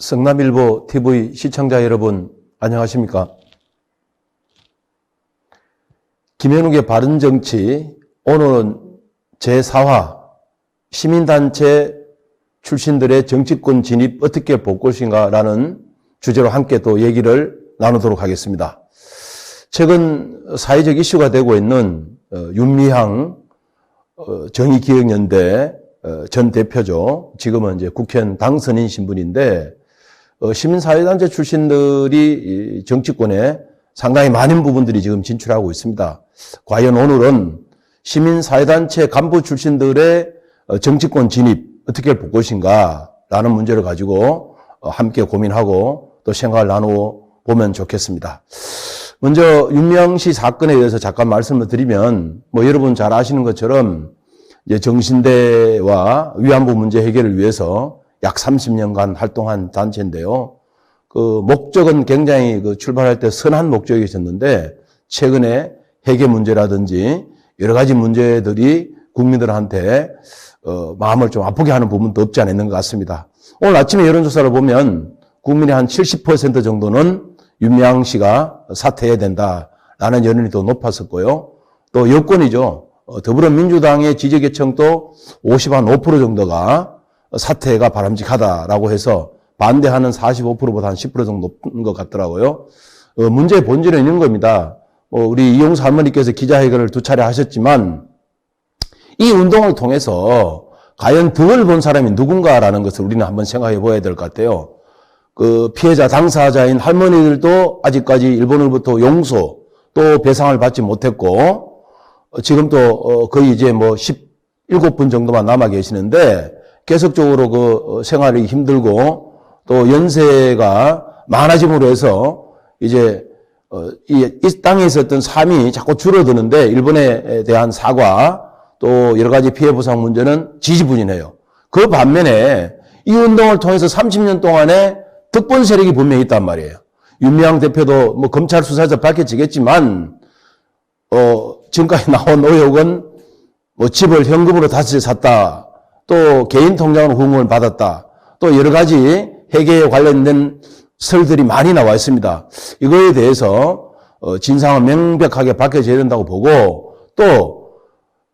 성남일보 TV 시청자 여러분, 안녕하십니까? 김현욱의 바른정치, 오늘은 제4화 시민단체 출신들의 정치권 진입 어떻게 볼 것인가 라는 주제로 함께 또 얘기를 나누도록 하겠습니다. 최근 사회적 이슈가 되고 있는 어, 윤미향 어, 정의기억연대 어, 전 대표죠. 지금은 이제 국회의원 당선인 신분인데 어, 시민사회단체 출신들이 이 정치권에 상당히 많은 부분들이 지금 진출하고 있습니다. 과연 오늘은 시민사회단체 간부 출신들의 어, 정치권 진입 어떻게 볼 것인가 라는 문제를 가지고 어, 함께 고민하고 또 생각을 나누어 보면 좋겠습니다. 먼저 윤명씨 사건에 대해서 잠깐 말씀을 드리면 뭐 여러분 잘 아시는 것처럼 정신대와 위안부 문제 해결을 위해서 약 30년간 활동한 단체인데요. 그 목적은 굉장히 그 출발할 때 선한 목적이 있었는데 최근에 해계 문제라든지 여러 가지 문제들이 국민들한테 어, 마음을 좀 아프게 하는 부분도 없지 않아 있는 것 같습니다. 오늘 아침에 여론조사를 보면 국민의 한 70% 정도는 윤미향 씨가 사퇴해야 된다라는 여론이 더 높았었고요. 또 여권이죠. 어, 더불어민주당의 지지계층도 50한 5% 정도가 사퇴가 바람직하다라고 해서 반대하는 45%보다 한 10% 정도 높은 것 같더라고요. 어, 문제의 본질은 있는 겁니다. 어, 우리 이용수 할머니께서 기자회견을 두 차례 하셨지만 이 운동을 통해서 과연 덕을 본 사람이 누군가라는 것을 우리는 한번 생각해 봐야 될 것 같아요. 그 피해자 당사자인 할머니들도 아직까지 일본으로부터 용서 또 배상을 받지 못했고 어, 지금 또 어, 거의 이제 뭐 17분 정도만 남아 계시는데 계속적으로 그 어, 생활이 힘들고 또 연세가 많아짐으로 해서 이제 이, 이 땅에 있었던 삶이 자꾸 줄어드는데 일본에 대한 사과 또 여러 가지 피해 보상 문제는 지지분이네요. 그 반면에 이 운동을 통해서 30년 동안에 득본 세력이 분명히 있단 말이에요. 윤미향 대표도 뭐 검찰 수사에서 밝혀지겠지만 어 지금까지 나온 의혹은 뭐 집을 현금으로 다시 샀다. 또 개인 통장으로 후원을 받았다. 또 여러 가지 회계에 관련된 설들이 많이 나와 있습니다. 이거에 대해서 어, 진상은 명백하게 밝혀져야 된다고 보고 또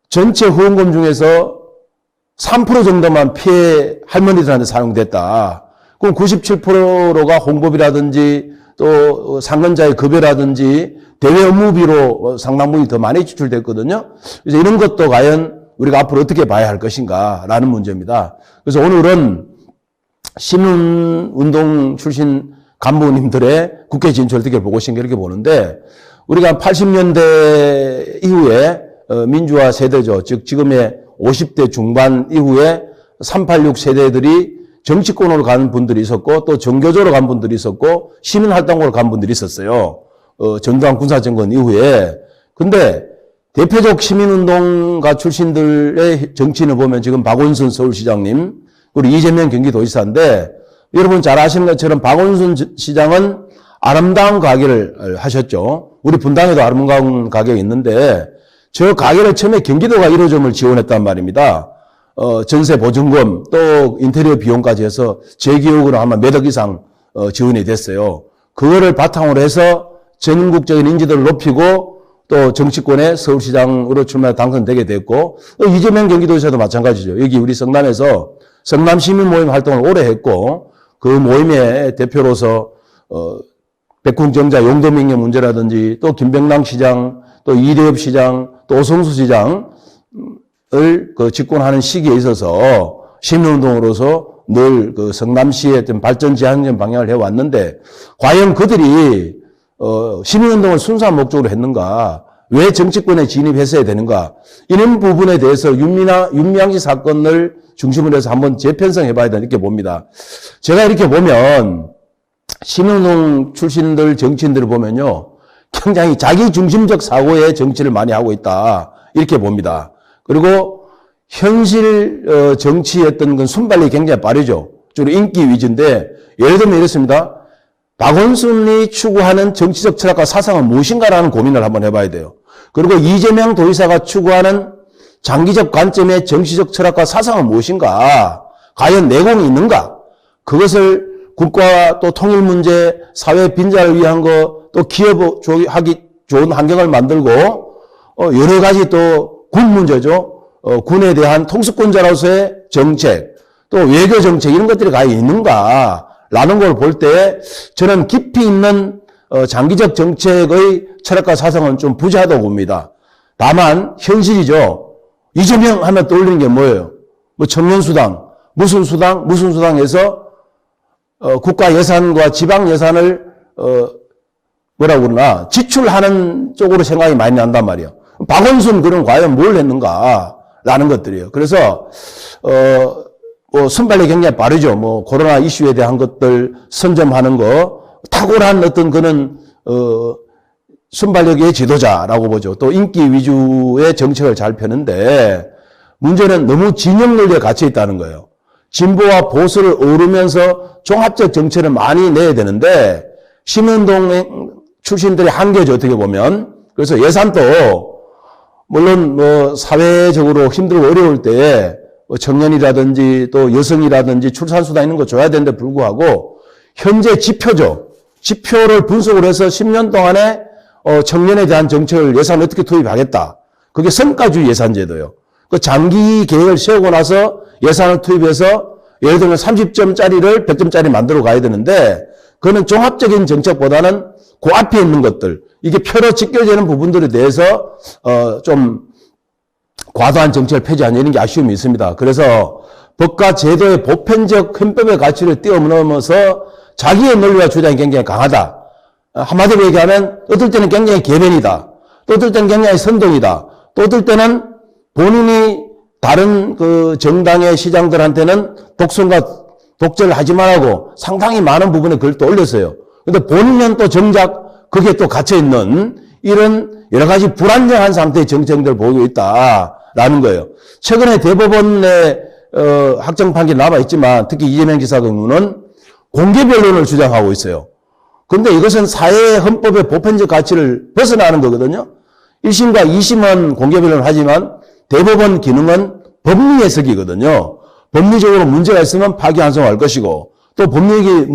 전체 후원금 중에서 3% 정도만 피해 할머니들한테 사용됐다. 그럼 97%가 홍보비라든지 또 상근자의 급여라든지 대외 업무비로 상당 부분이 더 많이 지출됐거든요. 그래서 이런 것도 과연 우리가 앞으로 어떻게 봐야 할 것인가라는 문제입니다. 그래서 오늘은 시민운동 출신 간부님들의 국회 진출 어떻게 보고 싶은가 이렇게 보는데 우리가 80년대 이후에 어, 민주화 세대죠. 즉 지금의 50대 중반 이후에 386 세대들이 정치권으로 가는 분들이 있었고 또 정교조로 간 분들이 있었고 시민활동으로 간 분들이 있었어요. 어, 전두환 군사정권 이후에. 근데 대표적 시민운동가 출신들의 정치인을 보면 지금 박원순 서울시장님 그리고 이재명 경기도지사인데 여러분 잘 아시는 것처럼 박원순 시장은 아름다운 가게를 하셨죠. 우리 분당에도 아름다운 가게가 있는데 저 가게를 처음에 경기도가 1호점을 지원했단 말입니다. 어, 전세 보증금 또 인테리어 비용까지 해서 제 기억으로 아마 몇 억 이상 어, 지원이 됐어요. 그거를 바탕으로 해서 전국적인 인지도를 높이고 또 정치권에 서울시장으로 출마 당선되게 됐고 또 이재명 경기도지사도 마찬가지죠. 여기 우리 성남에서 성남 시민 모임 활동을 오래 했고 그 모임의 대표로서 어, 백궁정자 용도명령 문제라든지 또 김병남 시장 또 이대엽 시장 또 오성수 시장 그 집권하는 시기에 있어서 시민운동으로서 늘 그 성남시의 어떤 발전 지향적 방향을 해왔는데 과연 그들이 어 시민운동을 순수한 목적으로 했는가? 왜 정치권에 진입했어야 되는가? 이런 부분에 대해서 윤미나 윤미향씨 사건을 중심으로 해서 한번 재편성해 봐야 된다 이렇게 봅니다. 제가 이렇게 보면 시민운동 출신들 정치인들을 보면요. 굉장히 자기 중심적 사고의 정치를 많이 하고 있다. 이렇게 봅니다. 그리고 현실 어, 정치였던 건 순발력이 굉장히 빠르죠. 주로 인기 위주인데 예를 들면 이렇습니다. 박원순이 추구하는 정치적 철학과 사상은 무엇인가라는 고민을 한번 해봐야 돼요. 그리고 이재명 도의사가 추구하는 장기적 관점의 정치적 철학과 사상은 무엇인가? 과연 내공이 있는가? 그것을 국가 또 통일 문제, 사회 빈자를 위한 거, 또 기업 하기 좋은 환경을 만들고, 어, 여러 가지 또 군 문제죠. 어, 군에 대한 통수권자로서의 정책, 또 외교 정책 이런 것들이 과연 있는가 라는 걸 볼 때 저는 깊이 있는 어, 장기적 정책의 철학과 사상은 좀 부재하다고 봅니다. 다만 현실이죠. 이재명 하면 떠올리는 게 뭐예요? 뭐 청년수당, 무슨 수당, 무슨 수당에서 어, 국가 예산과 지방 예산을 어, 뭐라고 그러나 지출하는 쪽으로 생각이 많이 난단 말이에요. 박원순 그런 과연 뭘 했는가라는 것들이에요. 그래서 어, 뭐 순발력 굉장히 빠르죠. 뭐 코로나 이슈에 대한 것들 선점하는 거 탁월한 어떤 그는 어, 순발력의 지도자라고 보죠. 또 인기 위주의 정책을 잘 펴는데 문제는 너무 진영 논리에 갇혀 있다는 거예요. 진보와 보수를 어우르면서 종합적 정책을 많이 내야 되는데 시민동 출신들의 한계죠 어떻게 보면 그래서 예산도 물론 뭐 사회적으로 힘들고 어려울 때에 뭐 청년이라든지 또 여성이라든지 출산수당 있는 거 줘야 되는데 불구하고 현재 지표죠. 지표를 분석을 해서 10년 동안에 어 청년에 대한 정책을 예산 어떻게 투입하겠다. 그게 성과주의 예산제도요. 그 장기 계획을 세우고 나서 예산을 투입해서 예를 들면 30점짜리를 100점짜리 만들어 가야 되는데 그거는 종합적인 정책보다는 그 앞에 있는 것들 이게 표로 직결되는 부분들에 대해서 어 좀 과도한 정책을 폐지하는 이런 게 아쉬움이 있습니다. 그래서 법과 제도의 보편적 헌법의 가치를 뛰어넘어서 자기의 논리와 주장이 굉장히 강하다. 한마디로 얘기하면 어떨 때는 굉장히 개변이다. 또 어떨 때는 굉장히 선동이다. 또 어떨 때는 본인이 다른 그 정당의 시장들한테는 독선과 독재를 하지 말라고 상당히 많은 부분에 글을 또 올렸어요. 근데 본인은 또 정작 거기에 또 갇혀있는 이런 여러 가지 불안정한 상태의 정책들을 보이고 있다 라는 거예요. 최근에 대법원의 어, 확정 판결이 남아 있지만 특히 이재명 지사 경우는 공개 변론을 주장하고 있어요. 근데 이것은 사회 헌법의 보편적 가치를 벗어나는 거거든요. 1심과 2심은 공개 변론을 하지만 대법원 기능은 법리 해석이거든요. 법리적으로 문제가 있으면 파기환송할 것이고 또 법리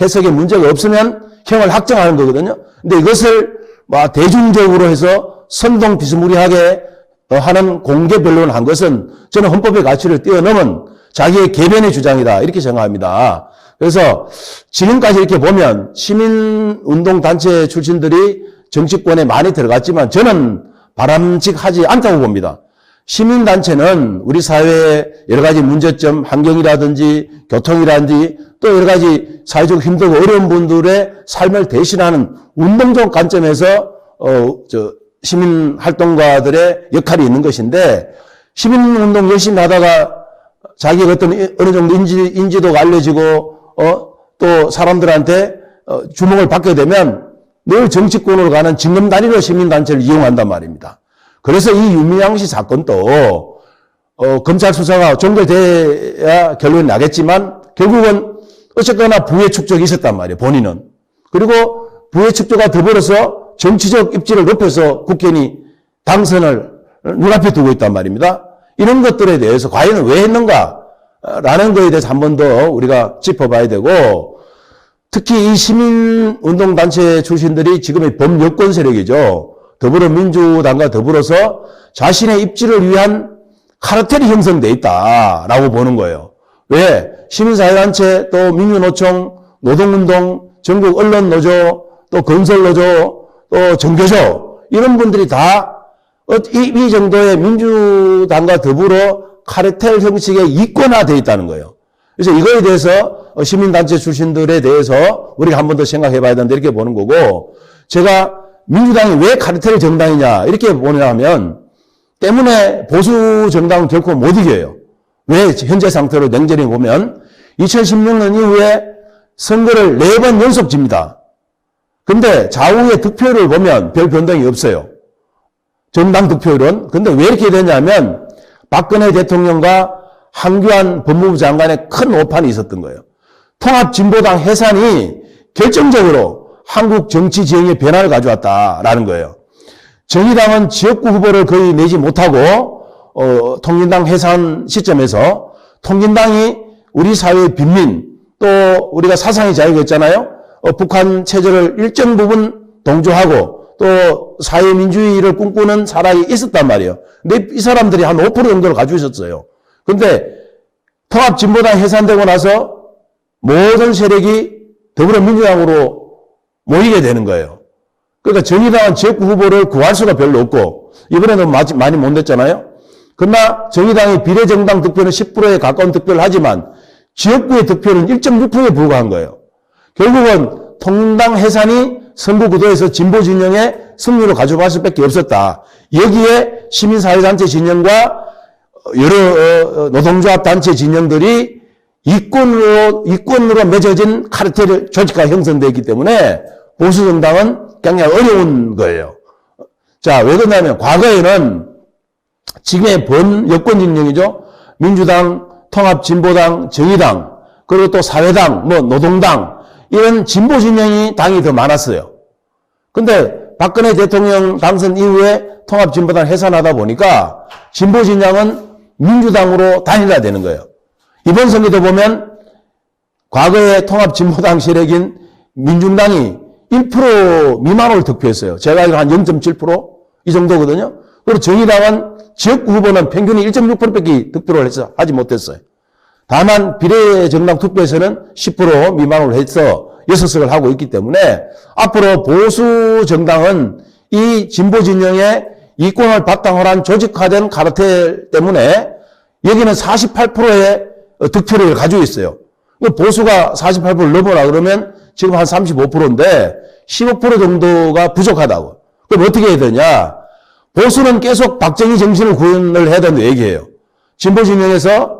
해석에 문제가 없으면 형을 확정하는 거거든요. 근데 이것을 뭐 대중적으로 해서 선동 비스무리하게 하는 공개 변론을 한 것은 저는 헌법의 가치를 뛰어넘은 자기의 개변의 주장이다 이렇게 생각합니다. 그래서 지금까지 이렇게 보면 시민운동단체 출신들이 정치권에 많이 들어갔지만 저는 바람직하지 않다고 봅니다. 시민단체는 우리 사회의 여러 가지 문제점, 환경이라든지 교통이라든지 또 여러 가지 사회적 힘들고 어려운 분들의 삶을 대신하는 운동적 관점에서 어, 저, 시민 활동가들의 역할이 있는 것인데 시민 운동 열심히 하다가 자기가 어떤 어느 정도 인지, 인지도가 알려지고 어, 또 사람들한테 어, 주목을 받게 되면 늘 정치권으로 가는 징검다리로 시민 단체를 이용한단 말입니다. 그래서 이 유미양 씨 사건도 어, 검찰 수사가 종결돼야 결론이 나겠지만 결국은 어쨌거나 부의 축적이 있었단 말이에요. 본인은. 그리고 부의 축적과 더불어서 정치적 입지를 높여서 국회의원이 당선을 눈앞에 두고 있단 말입니다. 이런 것들에 대해서 과연 왜 했는가? 라는 거에 대해서 한 번 더 우리가 짚어봐야 되고 특히 이 시민운동단체 출신들이 지금의 범여권 세력이죠. 더불어민주당과 더불어서 자신의 입지를 위한 카르텔이 형성돼 있다라고 보는 거예요. 왜? 시민사회단체, 또 민주노총, 노동운동, 전국 언론노조, 또 건설노조, 또 정교조 이런 분들이 다 이 정도의 민주당과 더불어 카르텔 형식의 이권화되어 있다는 거예요. 그래서 이거에 대해서 시민단체 출신들에 대해서 우리가 한 번 더 생각해 봐야 된다 이렇게 보는 거고 제가 민주당이 왜 카르텔 정당이냐 이렇게 보냐면 때문에 보수 정당은 결코 못 이겨요. 왜 현재 상태로 냉전히 보면 2016년 이후에 선거를 네 번 연속 집니다. 근데 좌우의 득표를 보면 별 변동이 없어요. 정당 득표율은. 근데 왜 이렇게 되냐면 박근혜 대통령과 한교안 법무부 장관의 큰 오판이 있었던 거예요. 통합진보당 해산이 결정적으로 한국 정치 지형의 변화를 가져왔다라는 거예요. 정의당은 지역구 후보를 거의 내지 못하고 어, 통진당 해산 시점에서 통진당이 우리 사회의 빈민 또 우리가 사상의 자유가 있잖아요. 어, 북한 체제를 일정 부분 동조하고 또 사회민주주의를 꿈꾸는 사람이 있었단 말이에요. 근데 이 사람들이 한 5% 정도를 가지고 있었어요. 근데 통합진보당 해산되고 나서 모든 세력이 더불어민주당으로 모이게 되는 거예요. 그러니까 정의당은 지역구 후보를 구할 수가 별로 없고 이번에는 많이 못 냈잖아요. 그러나 정의당이 비례정당 득표는 10%에 가까운 득표를 하지만 지역구의 득표는 1.6%에 불과한 거예요. 결국은 통당 해산이 선거 구도에서 진보 진영의 승리로 가져갈 수밖에 없었다. 여기에 시민사회단체 진영과 여러 어, 어, 노동조합 단체 진영들이 이권으로 이권으로 맺어진 카르텔 조직가 형성되기 때문에 보수 정당은 굉장히 어려운 거예요. 자, 왜 그러냐면 과거에는 지금의 본 여권 진영이죠. 민주당, 통합진보당, 정의당, 그리고 또 사회당, 뭐 노동당 이런 진보 진영이 당이 더 많았어요. 근데 박근혜 대통령 당선 이후에 통합진보당 해산하다 보니까 진보 진영은 민주당으로 단일화 되는 거예요. 이번 선거도 보면 과거의 통합진보당 세력인 민중당이 1% 미만으로 득표했어요. 제가 알기로 한 0.7%이 정도거든요. 그리고 정의당은 지역구 후보는 평균이 1.6%밖에 득표를 해서 하지 못했어요. 다만 비례정당 투표에서는 10% 미만으로 해서 6석을 하고 있기 때문에 앞으로 보수 정당은 이 진보 진영의 이권을 바탕으로 한 조직화된 카르텔 때문에 여기는 48%의 득표를 가지고 있어요. 그 보수가 48%를 넘어라 그러면 지금 한 35%인데 15% 정도가 부족하다고. 그럼 어떻게 해야 되냐? 보수는 계속 박정희 정신을 구현을 해야 된다고 얘기해요. 진보 진영에서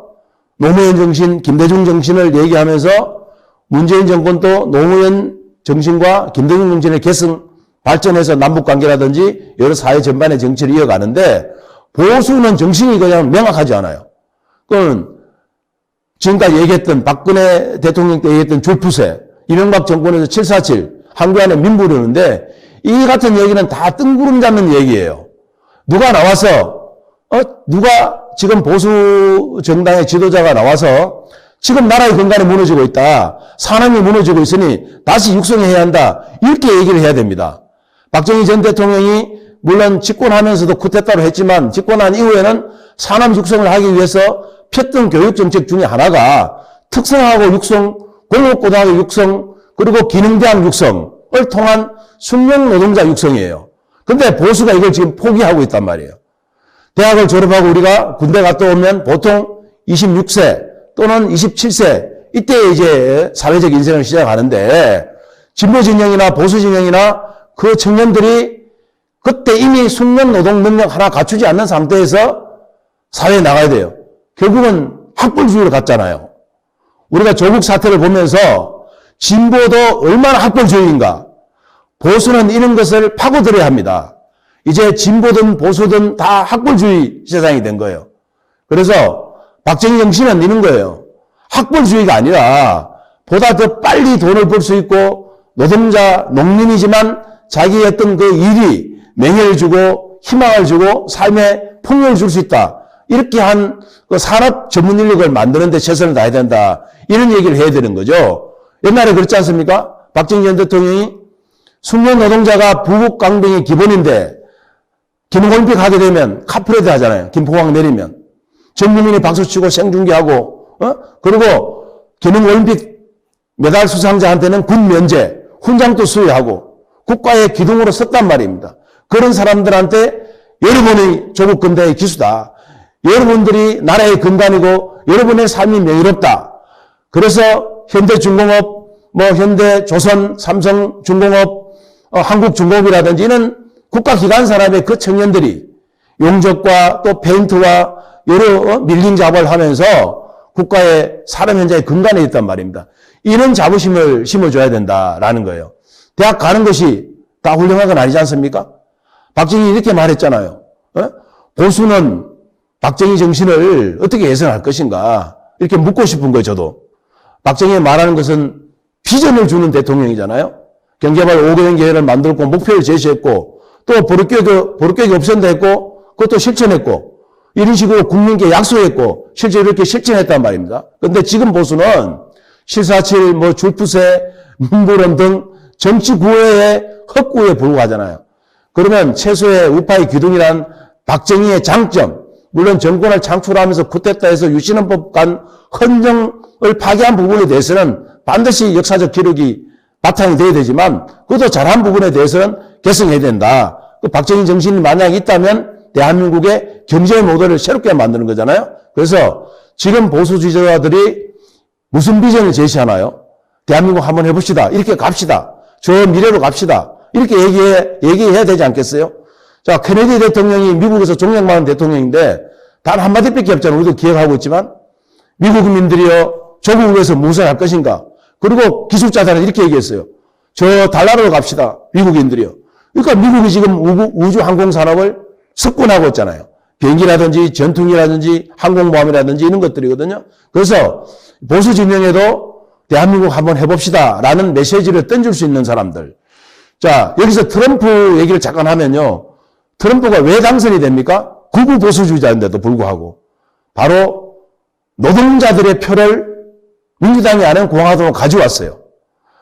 노무현 정신, 김대중 정신을 얘기하면서 문재인 정권도 노무현 정신과 김대중 정신의 계승 발전해서 남북 관계라든지 여러 사회 전반의 정치를 이어가는데 보수는 정신이 그냥 명확하지 않아요. 그건 지금까지 얘기했던 박근혜 대통령 때 얘기했던 줄푸세, 이명박 정권에서 747, 한국안에 민부르는데 이 같은 얘기는 다 뜬구름 잡는 얘기예요. 누가 나와서 어 누가 지금 보수 정당의 지도자가 나와서 지금 나라의 근간이 무너지고 있다. 산업이 무너지고 있으니 다시 육성해야 한다. 이렇게 얘기를 해야 됩니다. 박정희 전 대통령이 물론 집권하면서도 쿠데타를 했지만 집권한 이후에는 산업 육성을 하기 위해서 폈던 교육 정책 중에 하나가 특성화고 육성, 공업고등학교 육성, 그리고 기능대학 육성을 통한 숙련 노동자 육성이에요. 근데 보수가 이걸 지금 포기하고 있단 말이에요. 대학을 졸업하고 우리가 군대 갔다 오면 보통 26세 또는 27세 이때 이제 사회적 인생을 시작하는데 진보 진영이나 보수 진영이나 그 청년들이 그때 이미 숙련 노동 능력 하나 갖추지 않는 상태에서 사회에 나가야 돼요. 결국은 학벌주의로 갔잖아요. 우리가 조국 사태를 보면서 진보도 얼마나 학벌주의인가. 보수는 이런 것을 파고들어야 합니다. 이제 진보든 보수든 다 학벌주의 세상이 된 거예요. 그래서 박정희 정신은 이런 거예요. 학벌주의가 아니라 보다 더 빨리 돈을 벌 수 있고 노동자, 농민이지만 자기의 어떤 그 일이 명예를 주고 희망을 주고 삶에 풍요를 줄 수 있다. 이렇게 한 그 산업 전문 인력을 만드는데 최선을 다해야 된다. 이런 얘기를 해야 되는 거죠. 옛날에 그렇지 않습니까? 박정희 전 대통령이 숙련 노동자가 부국 강병이 기본인데 김올림픽 하게 되면 카프레드 하잖아요. 김포항 내리면. 전 국민이 박수치고 생중계하고 어? 그리고 기능올림픽 메달 수상자한테는 군 면제, 훈장도 수여하고 국가의 기둥으로 섰단 말입니다. 그런 사람들한테 여러분이 조국 근대의 기수다. 여러분들이 나라의 근간이고 여러분의 삶이 명예롭다. 그래서 현대중공업, 뭐 현대조선, 삼성중공업, 어, 한국중공업이라든지 이런 국가기관 산업의 그 청년들이 용접과 또 페인트와 여러 어, 밀린 작업을 하면서 국가의 사람 현장의 근간에 있단 말입니다. 이런 자부심을 심어줘야 된다라는 거예요. 대학 가는 것이 다 훌륭한 건 아니지 않습니까? 박정희 이렇게 말했잖아요. 어? 보수는 박정희 정신을 어떻게 예선할 것인가 이렇게 묻고 싶은 거예요. 저도. 박정희 말하는 것은 비전을 주는 대통령이잖아요. 경제발 5개년 계획을 만들고 목표를 제시했고 또 버릇교육, 버릇교육 없앤다 했고 그것도 실천했고 이런 식으로 국민께 약속했고 실제 이렇게 실천했단 말입니다. 그런데 지금 보수는 747, 뭐 줄푸세, 문부론 등 정치 구호의 헛구에 불과하잖아요. 그러면 최소의 우파의 기둥이란 박정희의 장점, 물론 정권을 창출하면서 쿠데타에서 유신헌법 간 헌정을 파괴한 부분에 대해서는 반드시 역사적 기록이 바탕이 돼야 되지만 그것도 잘한 부분에 대해서는 개선해야 된다. 그 박정희 정신이 만약 있다면 대한민국의 경제 모델을 새롭게 만드는 거잖아요. 그래서 지금 보수 지도자들이 무슨 비전을 제시하나요? 대한민국 한번 해봅시다. 이렇게 갑시다. 저 미래로 갑시다. 이렇게 얘기해, 얘기해야 되지 않겠어요? 자, 케네디 대통령이 미국에서 많은 대통령인데 단 한마디밖에 없잖아요. 우리도 기억하고 있지만 미국 국민들이요 조국을 위해서 무엇을 할 것인가? 그리고 기술자들은 이렇게 얘기했어요. 저 달나라로 갑시다. 미국인들이요. 그러니까 미국이 지금 우주 항공 산업을 석권하고 있잖아요. 비행기라든지 전투기라든지 항공모함이라든지 이런 것들이거든요. 그래서 보수 진영에도 대한민국 한번 해봅시다. 라는 메시지를 던질 수 있는 사람들. 자, 여기서 트럼프 얘기를 잠깐 하면요. 트럼프가 왜 당선이 됩니까? 극우 보수주의자인데도 불구하고. 바로 노동자들의 표를 민주당이 아닌 공화당으로 가져왔어요.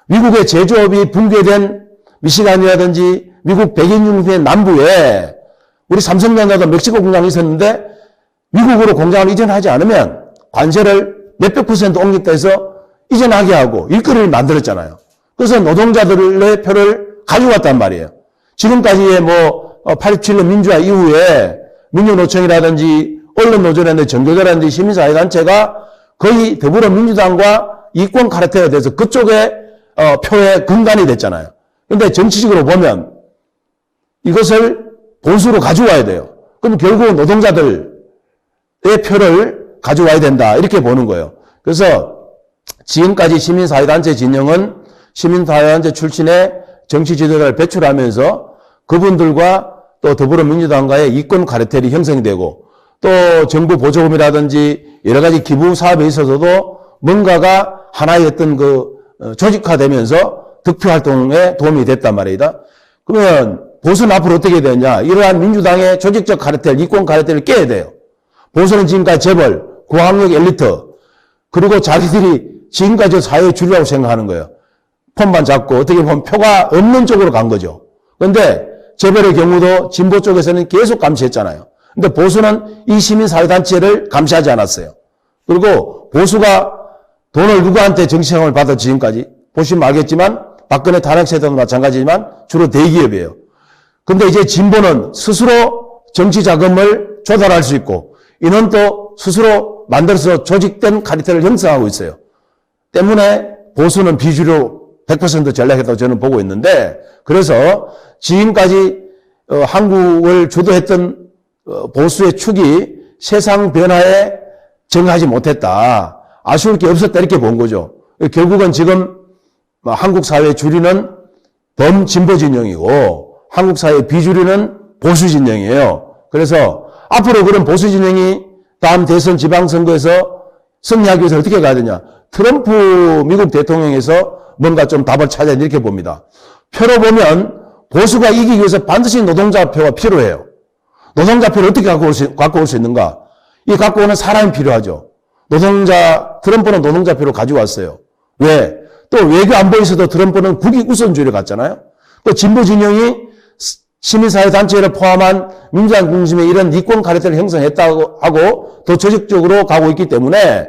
미국의 제조업이 붕괴된 미시간이라든지 미국 백인 중심의 남부에 우리 삼성전자도 멕시코 공장이 있었는데 미국으로 공장을 이전하지 않으면 관세를 몇백 퍼센트 옮겼다 해서 이전하게 하고 일거리를 만들었잖아요. 그래서 노동자들의 표를 가져왔단 말이에요. 지금까지의 뭐 87년 민주화 이후에 민주노총이라든지 언론노조라든지 전교조라든지 시민사회단체가 거의 더불어민주당과 이권 카르텔에 대해서 그쪽에 어, 표의 근간이 됐잖아요. 그런데 정치적으로 보면 이것을 보수로 가져와야 돼요. 그럼 결국 노동자들의 표를 가져와야 된다. 이렇게 보는 거예요. 그래서 지금까지 시민사회단체 진영은 시민사회단체 출신의 정치 지도자를 배출하면서 그분들과 또 더불어민주당과의 이권 카르텔이 형성되고 또 정부 보조금이라든지 여러 가지 기부 사업에 있어서도 뭔가가 하나의 어떤 그 어, 조직화되면서 득표 활동에 도움이 됐단 말이다. 그러면 보수는 앞으로 어떻게 되냐? 이러한 민주당의 조직적 카르텔, 이권 카르텔을 깨야 돼요. 보수는 지금까지 재벌, 고학력 엘리트, 그리고 자기들이 지금까지 사회의 주류라고 생각하는 거예요. 폰만 잡고 어떻게 보면 표가 없는 쪽으로 간 거죠. 그런데 재벌의 경우도 진보 쪽에서는 계속 감시했잖아요. 근데 보수는 이 시민사회단체를 감시하지 않았어요. 그리고 보수가 돈을 누구한테 정치생활을 받아 지금까지 보시면 알겠지만 박근혜 탄핵 세대도 마찬가지지만 주로 대기업이에요. 근데 이제 진보는 스스로 정치 자금을 조달할 수 있고 이는 또 스스로 만들어서 조직된 카리텔을 형성하고 있어요. 때문에 보수는 비주류 100% 전략했다고 저는 보고 있는데 그래서 지금까지 어, 한국을 주도했던 어, 보수의 축이 세상 변화에 정하지 못했다. 아쉬울 게 없었다 이렇게 본 거죠. 결국은 지금 뭐 한국 사회 주류는 범진보 진영이고 한국 사회 비주류는 보수 진영이에요. 그래서 앞으로 그런 보수 진영이 다음 대선 지방선거에서 승리하기 위해서 어떻게 가야 되냐. 트럼프 미국 대통령에서 뭔가 좀 답을 찾아야 이렇게 봅니다. 표로 보면 보수가 이기기 위해서 반드시 노동자 표가 필요해요. 노동자 표를 어떻게 갖고 올 수, 갖고 올 수 있는가? 이 갖고 오는 사람이 필요하죠. 노동자, 트럼프는 노동자 표를 가져왔어요. 왜? 또 외교 안보에서도 트럼프는 국익 우선주의를 갖잖아요. 또 진보 진영이 시민사회 단체를 포함한 민주당 중심의 이런 이권 카르텔을 형성했다고 하고 더 조직적으로 가고 있기 때문에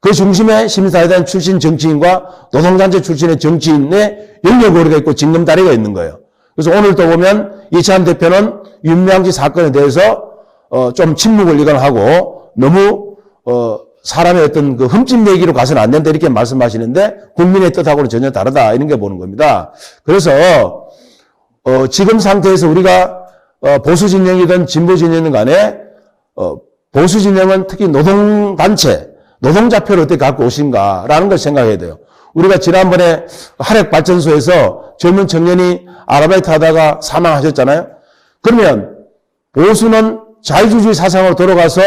그 중심에 시민사회단 출신 정치인과 노동단체 출신의 정치인의 영역거리가 있고 징검다리가 있는 거예요. 그래서 오늘도 보면 이찬 대표는 윤명지 사건에 대해서 어, 좀 침묵을 이건 하고 너무 어, 사람의 어떤 그 흠집 내기로 가서는 안 된다 이렇게 말씀하시는데 국민의 뜻하고는 전혀 다르다 이런 게 보는 겁니다. 그래서 어, 지금 상태에서 우리가 어, 보수 진영이든 진보 진영이든 간에 어, 보수 진영은 특히 노동 단체, 노동자 표를 어떻게 갖고 오신가라는 걸 생각해야 돼요. 우리가 지난번에 화력발전소에서 젊은 청년이 아르바이트 하다가 사망하셨잖아요. 그러면 보수는 자유주의 사상으로 들어가서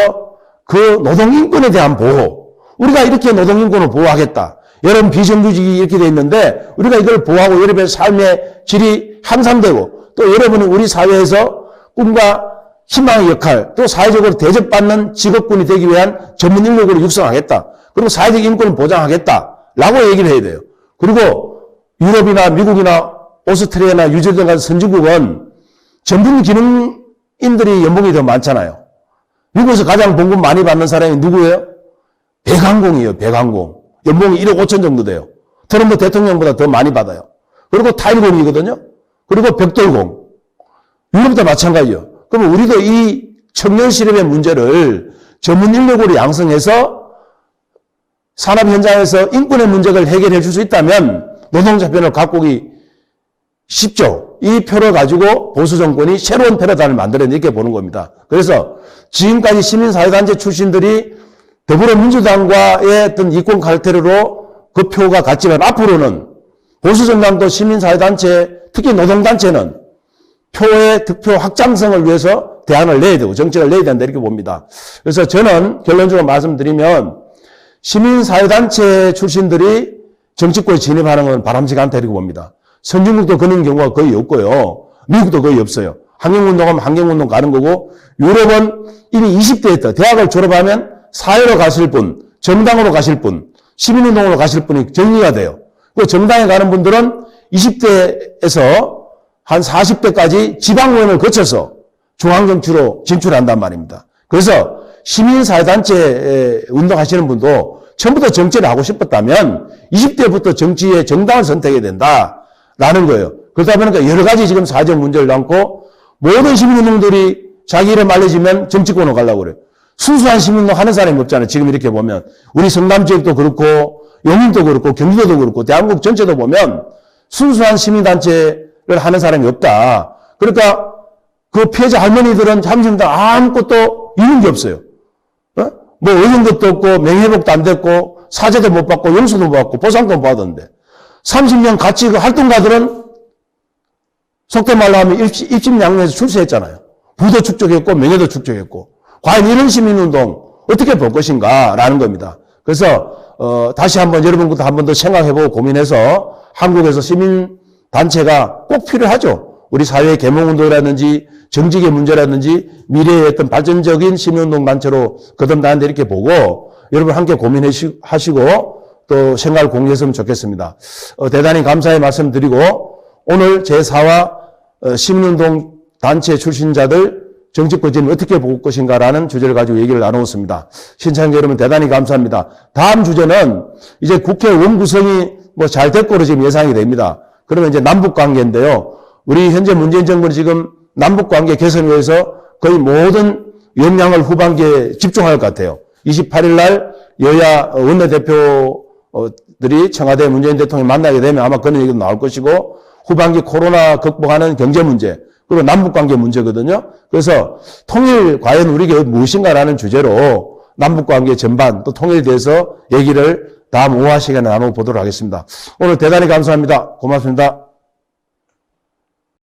그 노동 인권에 대한 보호, 우리가 이렇게 노동 인권을 보호하겠다. 여러분 비정규직이 이렇게 돼 있는데 우리가 이걸 보호하고 여러분의 삶의 질이 향상되고 또 여러분은 우리 사회에서 꿈과 희망의 역할 또 사회적으로 대접받는 직업군이 되기 위한 전문 인력으로 육성하겠다. 그리고 사회적 인권을 보장하겠다. 라고 얘기를 해야 돼요. 그리고 유럽이나 미국이나 오스트리아나 뉴질랜드 같은 선진국은 전문 기능인들이 연봉이 더 많잖아요. 미국에서 가장 봉급 많이 받는 사람이 누구예요? 백항공이에요, 백항공. 연봉이 1억 5천 정도 돼요. 트럼프 대통령보다 더 많이 받아요. 그리고 타일공이거든요. 그리고 벽돌공. 유럽도 마찬가지예요. 그러면 우리도 이 청년 실업의 문제를 전문 인력으로 양성해서 산업 현장에서 인권의 문제를 해결해 줄 수 있다면 노동자 편을 오기 쉽죠. 이 표를 가지고 보수 정권이 새로운 패러다임을 만들어내 이렇게 보는 겁니다. 그래서 지금까지 시민사회단체 출신들이 더불어민주당과의 어떤 이권 칼테르로 그 표가 같지만 앞으로는 보수정당도 시민사회단체 특히 노동단체는 표의 득표 확장성을 위해서 대안을 내야 되고 정책을 내야 된다 이렇게 봅니다. 그래서 저는 결론적으로 말씀드리면 시민사회단체 출신들이 정치권에 진입하는 건 바람직한 이렇게 봅니다. 선진국도 그런 경우가 거의 없고요. 미국도 거의 없어요. 환경운동하면 환경운동 가는 거고 유럽은 이미 20대에 있다. 대학을 졸업하면 사회로 가실 분, 정당으로 가실 분, 시민운동으로 가실 분이 정리가 돼요. 그 정당에 가는 분들은 20대에서 한 40대까지 지방의원을 거쳐서 중앙정치로 진출한단 말입니다. 그래서 시민사회단체 운동하시는 분도 처음부터 정치를 하고 싶었다면 20대부터 정치의 정당을 선택해야 된다라는 거예요. 그러다 보니까 여러 가지 지금 사정 문제를 담고 모든 시민운동들이 자기 이름 알려지면 정치권으로 가려고 그래요. 순수한 시민운동 하는 사람이 없잖아요. 지금 이렇게 보면. 우리 성남 지역도 그렇고 용인도 그렇고 경기도도 그렇고 대한민국 전체도 보면 순수한 시민단체를 하는 사람이 없다. 그러니까 그 피해자 할머니들은 참신당 아무것도 이룬 게 없어요. 어? 뭐 얻은 것도 없고 명예회복도 안 됐고 사죄도 못 받고 용서도 못 받고 보상도 못 받았는데 30년 같이 그 활동가들은 속된 말로 하면 입시, 입심양면에서 출세했잖아요. 부도 축적했고 명예도 축적했고 과연 이런 시민운동 어떻게 볼 것인가라는 겁니다. 그래서 어, 다시 한번 여러분부터 한 번 더 생각해보고 고민해서 한국에서 시민 단체가 꼭 필요하죠. 우리 사회 개몽운동이라든지 정직의 문제라든지 미래의 어떤 발전적인 시민운동 단체로 거듭나는데 이렇게 보고 여러분 함께 고민하시고 또 생각을 공유했으면 좋겠습니다. 어, 대단히 감사의 말씀 드리고 오늘 제4화 어, 시민운동 단체 출신자들 정치권 지금 어떻게 볼 것인가라는 주제를 가지고 얘기를 나누었습니다. 신청자 여러분 대단히 감사합니다. 다음 주제는 이제 국회 원구성이 뭐잘될 거로 지금 예상이 됩니다. 그러면 이제 남북 관계인데요. 우리 현재 문재인 정부는 지금 남북 관계 개선을 위해서 거의 모든 역량을 후반기에 집중할 것 같아요. 28일 날 여야 원내대표들이 청와대 문재인 대통령 만나게 되면 아마 그런 얘기도 나올 것이고 후반기 코로나 극복하는 경제 문제 그리고 남북 관계 문제거든요. 그래서 통일 과연 우리가 무엇인가라는 주제로 남북 관계 전반 또 통일에 대해서 얘기를 다음 5화 시간에 나눠보도록 하겠습니다. 오늘 대단히 감사합니다. 고맙습니다.